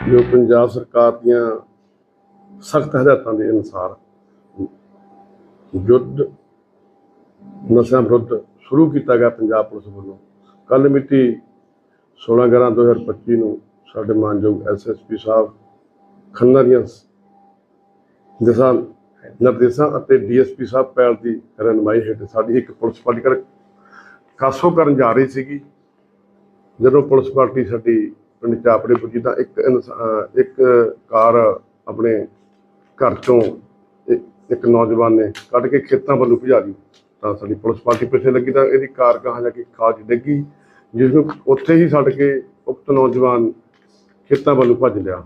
ਜੋ ਪੰਜਾਬ ਸਰਕਾਰ ਦੀਆਂ ਸਖਤ ਹਦਾਇਤਾਂ ਦੇ ਅਨੁਸਾਰ ਯੁੱਧ ਨਸ਼ਾ ਵਿਰੁੱਧ ਸ਼ੁਰੂ ਕੀਤਾ ਗਿਆ ਪੰਜਾਬ ਪੁਲਿਸ ਵੱਲੋਂ ਕੱਲ ਮਿਤੀ 16 11 2025 ਨੂੰ ਸਾਡੇ ਮਾਨਯੋਗ ਐਸਐਸਪੀ ਸਾਹਿਬ ਖੰਨਾ ਦੀਆਂ ਦਿਸ਼ਾ ਨਿਰਦੇਸ਼ਾਂ ਅਤੇ ਡੀਐਸਪੀ ਸਾਹਿਬ ਪੈਲ ਦੀ ਰਹਿਨਮਾਈ ਹੇਠ ਸਾਡੀ ਇੱਕ ਪੁਲਿਸ ਪਾਰਟੀ ਕਰ ਕਾਸੋ ਕਰਨ ਜਾ ਰਹੀ ਸੀਗੀ। ਜਦੋਂ ਪੁਲਿਸ ਪਾਰਟੀ ਸਾਡੀ ਪਿੰਡ ਪੁੱਜੀ ਤਾਂ ਇੱਕ ਇਨਸਾ- ਇੱਕ ਕਾਰ ਆਪਣੇ ਘਰ ਚੋਂ ਇੱਕ ਨੌਜਵਾਨ ਨੇ ਕੱਢ ਕੇ ਖੇਤਾਂ ਵੱਲੋਂ ਭਜਾ ਲਈ। ਤਾਂ ਸਾਡੀ ਪੁਲਿਸ ਪਾਰਟੀ ਪਿੱਛੇ ਲੱਗੀ ਤਾਂ ਇਹਦੀ ਕਾਰ ਕਹਾਂ ਜਾ ਕੇ ਖਾਜ ਡਿੱਗੀ ਜਿਸ ਨੂੰ ਉੱਥੇ ਹੀ ਛੱਡ ਕੇ ਉਕਤ ਨੌਜਵਾਨ ਖੇਤਾਂ ਵੱਲੋਂ ਭੱਜ ਲਿਆ।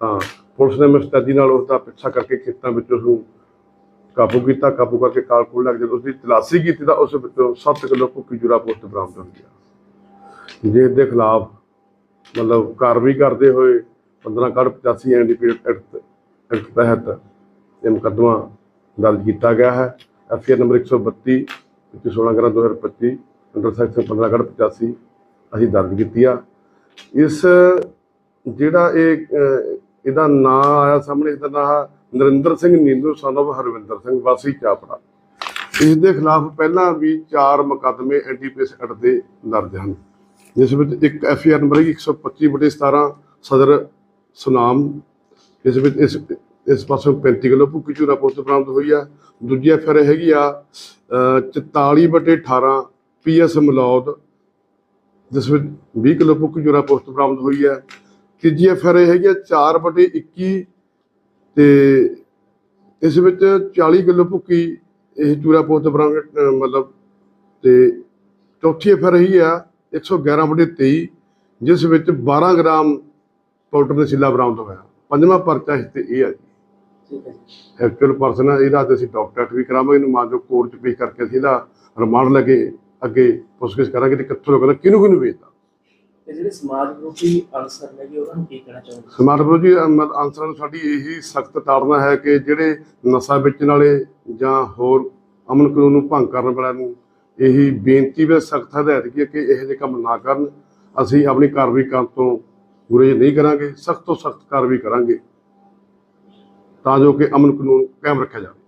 ਤਾਂ ਪੁਲਿਸ ਨੇ ਮੁਸਤੈਦੀ ਨਾਲ ਉਸ ਦਾ ਪਿੱਛਾ ਕਰਕੇ ਖੇਤਾਂ ਵਿੱਚ ਉਸ ਨੂੰ ਕਾਬੂ ਕੀਤਾ। ਕਾਬੂ ਕਰਕੇ ਕਾਰ ਕੋਲ ਲੱਗ ਜਦੋਂ ਉਸ ਦੀ ਤਲਾਸ਼ੀ ਕੀਤੀ ਤਾਂ ਉਸ ਵਿੱਚੋਂ 7 ਕਿਲੋ ਭੁੱਕੀ ਜੁਰਾ ਪੋਸਟ ਬਰਾਮਦ ਹੋ ਗਿਆ। ਜਿਸ ਦੇ ਖਿਲਾਫ ਮਤਲਬ ਕਾਰਵਾਈ ਕਰਦੇ ਹੋਏ 15 ਕੱਢ 85 ਐਨਡੀਪੀ ਐਕਟ ਐਕਟ ਤਹਿਤ ਇਹ ਮੁਕੱਦਮਾ ਦਰਜ ਕੀਤਾ ਗਿਆ ਹੈ। ਐਫਆਰ ਨੰਬਰ 132 ਵਿੱਚ 16 ਗ੍ਰਾਮ 2025 ਅੰਡਰ ਸੈਕਸ਼ਨ 15 ਕੱਢ 85 ਅਸੀਂ ਦਰਜ ਕੀਤੀ ਆ। ਇਸ ਜਿਹੜਾ ਇਹ ਇਹਦਾ ਨਾਂ ਆਇਆ ਸਾਹਮਣੇ, ਇਹਦਾ ਨਾਂ ਨਰਿੰਦਰ ਸਿੰਘ ਨੀਂਦੂ ਸਨਵ ਹਰਵਿੰਦਰ ਸਿੰਘ, ਵਾਸੀ ਚਾਪੜਾ। ਇਸ ਦੇ ਖਿਲਾਫ ਪਹਿਲਾਂ ਵੀ ਚਾਰ ਮੁਕੱਦਮੇ ਐਨਡੀਪੀਐਸ ਐਕਟ ਦੇ ਦਰਜ ਹਨ। ਜਿਸ ਵਿੱਚ ਇੱਕ ਐਫਆਰ ਨੰਬਰ ਹੈਗੀ 125 ਬਟੇ 17 ਸਦਰ ਸੁਨਾਮ ਇਸ ਵਿੱਚ ਇਸ ਇਸ ਪਾਸੋਂ 35 ਕਿਲੋ ਭੁੱਕੀ ਚੂਰਾ ਪੁਸਤ ਬਰਾਮਦ ਹੋਈ ਆ। ਦੂਜੀ ਐਫਆਰ ਹੈਗੀ ਆ ਅਹ, 44 ਬਟੇ 18 ਪੀਐਸ ਮਲੌਦ ਜਿਸ ਵਿੱਚ 20 ਕਿਲੋ ਭੁੱਕੀ ਚੂਰਾ ਪੁਸਤ ਬਰਾਮਦ ਹੋਈ ਹੈ ਤੀਜੀ ਐਫਆਰ ਹੈਗੀ ਆ 4 ਬਟੇ 21 ਤੇ ਇਸ ਵਿੱਚ 40 ਕਿਲੋ ਭੁੱਕੀ ਇਹ ਚੂਰਾ ਪੁਸਤ ਬਰਾਮਦ ਮਤਲਬ ਤੇ ਚੌਥੀ ਐਫਆਰ ਹੈਗੀ ਆ 111 ਬਟੇ 23 ਜਿਸ ਵਿੱਚ 12 ਗ੍ਰਾਮ ਪਾਊਡਰ ਨਸ਼ੀਲਾ ਬਰਾਮਦ ਹੋਇਆ। ਪੰਜਵਾਂ ਪਰਚਾ ਇਸ ਤੇ ਇਹ ਆ ਜੀ। ਠੀਕ ਹੈ ਜੀ। ਐਕਚੁਅਲ ਪਰਸਨ ਆ ਇਹਦਾ ਤੇ ਅਸੀਂ ਡਾਕਟਰ ਵੀ ਕਰਾਵਾਂਗੇ ਇਹਨੂੰ ਮਾਂ ਜੋ ਕੋਰਟ ਚ ਪੇਸ਼ ਕਰਕੇ ਅਸੀਂ ਇਹਦਾ ਰਿਮਾਂਡ ਲੈ ਕੇ ਅੱਗੇ ਪੁੱਛਗਿੱਛ ਕਰਾਂਗੇ ਤੇ ਕਿੱਥੋਂ ਲੋਕਾਂ ਕਿਹਨੂੰ ਕਿਹਨੂੰ ਵੇਚਦਾ ਜਿਹੜੇ ਸਮਾਜ ਵਿਰੋਧੀ ਅਨਸਰ ਨੇਗੇ ਉਹਨਾਂ ਨੂੰ ਕੀ ਕਹਿਣਾ ਚਾਹੁੰਦੇ ਸਮਾਰਟ ਬਰੋ ਜੀ ਆਨਸਰ ਨੂੰ ਸਾਡੀ ਇਹੀ ਸਖਤ ਤਾੜਨਾ ਹੈ ਕਿ ਜਿਹੜੇ ਨਸ਼ਾ ਵੇਚਣ ਵਾਲੇ ਜਾਂ ਹੋਰ ਅਮਨ ਕਾਨੂੰਨ ਨੂੰ ਭੰਗ ਕਰਨ ਵਾਲਿਆਂ ਨੂੰ ਇਹੀ ਬੇਨਤੀ ਵੀ ਸਖਤ ਹਦਾਇਤ ਕੀ ਹੈ ਕਿ ਇਹੋ ਜਿਹੇ ਕੰਮ ਨਾ ਕਰਨ। ਅਸੀਂ ਆਪਣੀ ਕਾਰਵਾਈ ਕਰਨ ਤੋਂ ਗੁਰੇਜ਼ ਨਹੀਂ ਕਰਾਂਗੇ, ਸਖਤ ਤੋਂ ਸਖਤ ਕਾਰਵਾਈ ਕਰਾਂਗੇ ਤਾਂ ਜੋ ਕਿ ਅਮਨ ਕਾਨੂੰਨ ਕਾਇਮ ਰੱਖਿਆ ਜਾਵੇ।